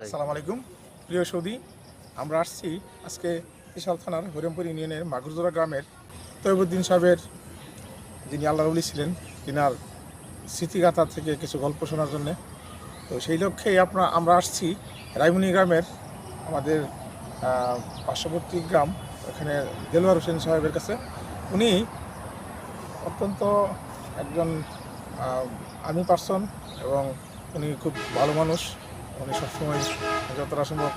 আসসালামু আলাইকুম। প্রিয় সৌদি আমরা আসছি আজকে বিশাল থানার হরিমপুর ইউনিয়নের মাগুরজোড়া গ্রামের তৈবুদ্দিন সাহেবের যিনি আল্লাহ রবলি ছিলেন তিনার স্মৃতিগাথা থেকে কিছু গল্প শোনার জন্যে। তো সেই লক্ষ্যেই আপনার আমরা আসছি রায়মুনি গ্রামের আমাদের পার্শ্ববর্তী গ্রাম এখানে দেলোয়ার হোসেন সাহেবের কাছে। উনি অত্যন্ত একজন আর্মি পার্সন এবং উনি খুব ভালো মানুষ। উনি সবসময় যতটা সম্ভব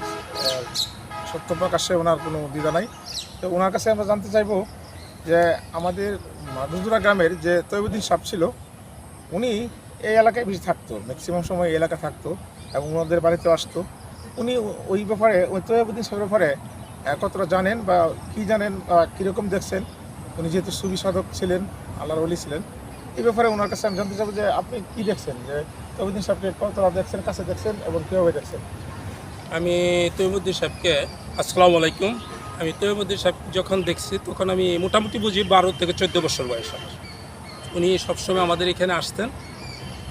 সত্য প্রকাশ্যে ওনার কোনো দ্বিধা নাই। তো ওনার কাছে আমরা জানতে চাইব যে আমাদের মাদুদুরা গ্রামের যে তৈবুদ্দিন সাপ ছিল, উনি এই এলাকায় বেশি থাকতো ম্যাক্সিমাম সময় এই এলাকা থাকতো এবং ওনাদের বাড়িতে আসতো। উনি ওই ব্যাপারে, ওই তৈবুদ্দিন সাহেবের ব্যাপারে কতটা জানেন বা কী জানেন বা কীরকম দেখছেন? উনি যেহেতু সুবিসাধক ছিলেন, আল্লাহর অলি ছিলেন এই ব্যাপারে ওনার কাছে আমি জানতে চাবো যে আপনি কি দেখছেন? যে তবিদিন সাহেবকে কতটা দেখছেন, কাছে দেখছেন এবং কীভাবে দেখছেন? আমি তৈমুদ্দিন সাহেবকে, আসসালামু আলাইকুম। আমি তৈমুদ্দিন সাহেব যখন দেখছি, তখন আমি মোটামুটি বুঝি বারো থেকে চোদ্দ বছর বয়স আমার উনি সবসময় আমাদের এখানে আসতেন।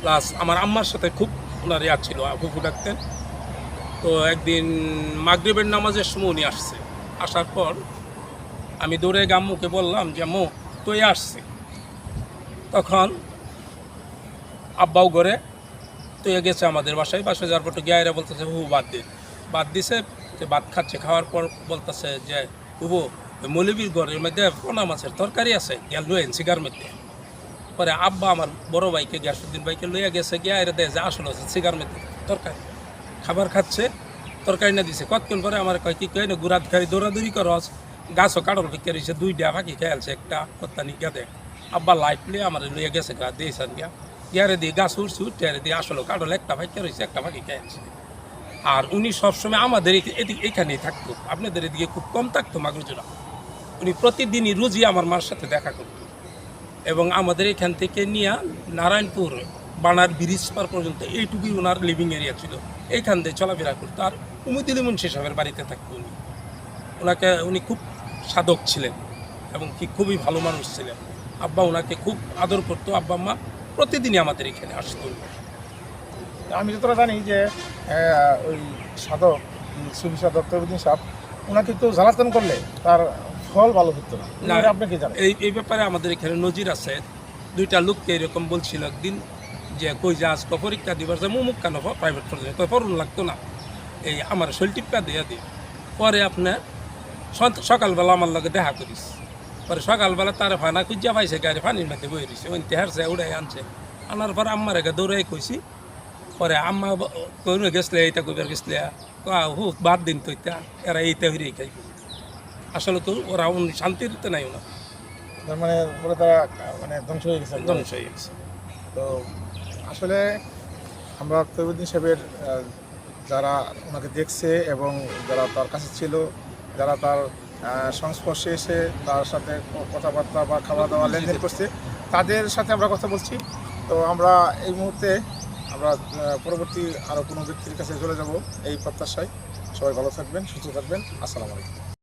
প্লাস আমার আম্মার সাথে খুব ওনার ইয়া ছিল, ফুফু ডাকতেন। তো একদিন মাগরিবের নামাজের সময় উনি আসছে। আসার পর আমি দৌড়ে গাম্মুকে বললাম যে, আম্মু, তুই আসছি তখন আব্বাও ঘরে তুই গেছে আমাদের বাসায়। বাসায় যাওয়ার পর তো গায়েরা বলতেছে হু বাদ দিন বাদ দিছে, যে ভাত খাচ্ছে, খাওয়ার পর বলতেছে যে হুবু মৌলবীর ঘরের মধ্যে পোনা মাছের তরকারি আছে, গেল লুয়েন সিগার মধ্যে। পরে আব্বা আমার বড় ভাইকে, গ্যাসুদ্দিন ভাইকে লইয়া গেছে, গিয়া এরা দেয় যে, আসলে আছে সিগার মধ্যে তরকারি। খাবার খাচ্ছে, তরকারি না দিছে। কতক্ষণ পরে আমার কয়, কি কয় না গুড়াত খাই দৌড়াদৌড়ি করস, গাছও কাটল ফিকে রয়েছে দুইটা পাখি খেয়ালছে একটা কত্তা নিকা দেয়। আব্বা লাইট লিয়ে আমার লইয়া গেছে, গা দিয়েছেন গিয়া। গিয়ারে দিয়ে গাছ উঠছে উঠতে দিয়ে আসলে কাটল একটা পাখি রয়েছে একটা পাখি খেয়ালছে আর উনি সবসময় আমাদের এদিকে এখানেই থাকতো, আপনাদের এদিকে খুব কম থাকতো মাগুরজোড়া। উনি প্রতিদিনই রোজই আমার মার সাথে দেখা করতো। এবং আমাদের এখান থেকে নিয়ে নারায়ণপুর বানার ব্রিজ পার পর্যন্ত এইটুকুই ওনার লিভিং এরিয়া ছিল। এইখান দিয়ে চলাফেরা করতো। আর উমুদুল মুন্সি সাহেবের বাড়িতে থাকতো উনি। ওনাকে উনি খুব সাধক ছিলেন এবং কি খুবই ভালো মানুষ ছিলেন। আব্বা ওনাকে খুব আদর করতো। আব্বা আম্মা প্রতিদিনই আমাদের এখানে আসতো। আমি যতটা জানি যে ওই সাধক সুবি সাধক তৈবুদ্দিন সাহেব ওনাকে কেউ জ্বালাতন করলে তার ফল ভালো হতো না। না। এটা আপনি কি জানেন? এই এই ব্যাপারে আমাদের এখানে নজির আছে। দুইটা লোককে এরকম বলছিল একদিন যে কই যা আজকে পরীক্ষা দিবার যে মুমুক কেন প্রাইভেট পর্যায়ে কই পড়ুন লাগতো না। এই আমার শৈল টিপা দিয়ে দিই পরে আপনার সকালবেলা আমার লগে দেখা করিস। পরে সকালবেলা তার ফানা খুঁজা পাইছে গাড়ি পানির মধ্যে বই রয়েছে ওই তেহারছে উড়াই আনছে। আনার পর আম্মার একে দৌড়াই কইছি। পরে আম্মা কই গেছলে এইটা কইবার গেছলে হু বাদ দিন তো ইত্যা এরা এইটা হইরে খাই আসলে তো ওরা শান্তির তো নাই ওনা তার মানে পরে তারা মানে ধ্বংস হয়ে গেছে ধ্বংস হয়ে গেছে। তো আসলে আমরা তৈবুদ্দিন সাহেবের যারা ওনাকে দেখছে এবং যারা তার কাছে ছিল যারা তার সংস্পর্শে এসে তার সাথে কথাবার্তা বা খাওয়া দাওয়া লেনদেন করছে। তাদের সাথে আমরা কথা বলছি। তো আমরা এই মুহূর্তে আমরা পরবর্তী আরও কোনো ব্যক্তির কাছে চলে যাব এই প্রত্যাশায়। সবাই ভালো থাকবেন সুস্থ থাকবেন। আসসালামু আলাইকুম।